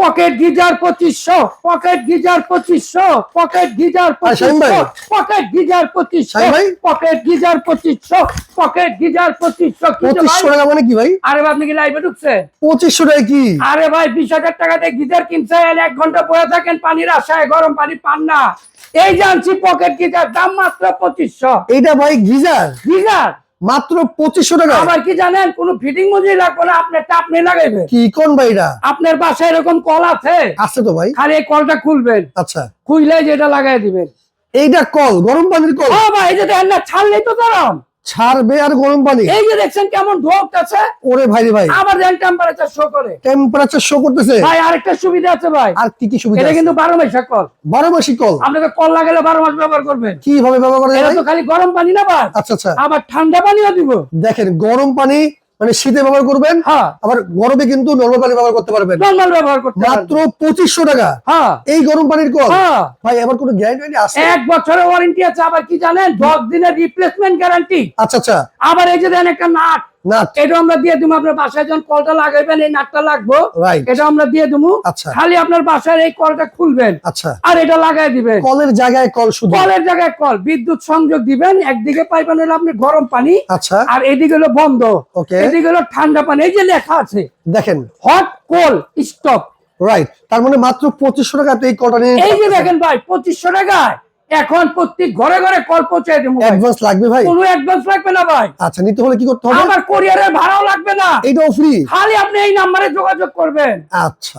Pocket geyser পঁচিশশো pocket geyser পঁচিশশো pocket geyser পঁচিশশো পকেট গিজার পঁচিশশো। পকেট গিজার পঁচিশশো পকেট গিজার পঁচিশশো? পঁচিশশো টাকা মানে কি ভাই? আরে ভাই, আপনি কি লাইভে ঢুকছে পঁচিশশো টাকা কি? আরে ভাই বিশ হাজার টাকাতে গিজার কিনছেন এক ঘণ্টা পরে থাকেন পানির আশায় গরম পানি পান না। এই জানছি পকেট গিজার দাম মাত্র পঁচিশশো। এইটা ভাই গিজার। গিজার? মাত্র পঁচিশশো টাকা। আবার কি জানেন কোনো ফিটিং মজুরি লাগবে না আপনার টাপ নিয়ে লাগাইবেন। কি কোন ভাইরা আপনার বাসায় এরকম কল আছে? আছে তো ভাই। খালি এই কলটা খুলবেন। আচ্ছা। খুললে যেটা লাগাই দিবেন। এইটা কল গরম পানির কল? ও ভাই এই যে দেখেন না ছাড়লেই তো গরম। ছাড়বে আর গরম পানি। এই যে দেখছেন কেমন ঢোকতেছে ওরে ভাই রে ভাই। আবার দেখেন টেম্পারেচার শো করে। টেম্পারেচার শো করতেছে। ভাই আরেকটা সুবিধা আছে ভাই। আর কি কি সুবিধা এটা কিন্তু বারো মাসের কল। বারো মাসি কল? আপনি তো কল লাগালে বারো মাস ব্যবহার করবেন। কীভাবে ব্যবহার করবেন এটা তো খালি গরম পানি না ভাই আচ্ছা আচ্ছা। আবার ঠান্ডা পানিও দিব। দেখেন গরম পানি মানে শীতে ব্যবহার করবেন হ্যাঁ। আবার গরমে কিন্তু নর্মাল পানি ব্যবহার করতে পারবেন। নর্মাল ব্যবহার করতে মাত্র পঁচিশশো টাকা। হ্যাঁ। এই গরম পানির কল হ্যাঁ। ভাই আবার কোনো গ্যারান্টি আছে? এক বছরের ওয়ারেন্টি আছে আবার কি জানেন? দশ দিনের রিপ্লেসমেন্ট গ্যারান্টি আচ্ছা আচ্ছা। আবার এই যে দেন একটা নাট। এটা আমরা দিয়ে দিব আপনার বাসায় যখন কলটা লাগাইবেন এই নাটটা লাগবো। রাইট এটা আমরা দিয়ে দেবো আচ্ছা। খালি আপনার এই কলটা খুলবেন। আচ্ছা। আর এটা লাগাই দিবেন। কলের জায়গায় কল শুধু? কলের জায়গায় কল। বিদ্যুৎ সংযোগ দিবেন একদিকে পাইবেন হলো আপনি গরম পানি আচ্ছা। আর এদিকে হলো বন্ধ। ওকে। এদিকে হলো ঠান্ডা পানি এই যে লেখা আছে। দেখেন। হট কোল স্টপ রাইট তার মানে মাত্র পঁচিশশো টাকাতে এই কলটা নিয়ে এই যে দেখেন ভাই পঁচিশশো টাকায়। এখন প্রত্যেক ঘরে ঘরে কল পৌঁছে দেবো অ্যাডভান্স লাগবে ভাই? কোনো অ্যাডভান্স লাগবে না ভাই। আচ্ছা নিতে হলে কি করতে হবে? আমার কোরিয়ারের ভাড়াও লাগবে না। এটাও ফ্রি খালি আপনি এই নাম্বারে যোগাযোগ করবেন। আচ্ছা।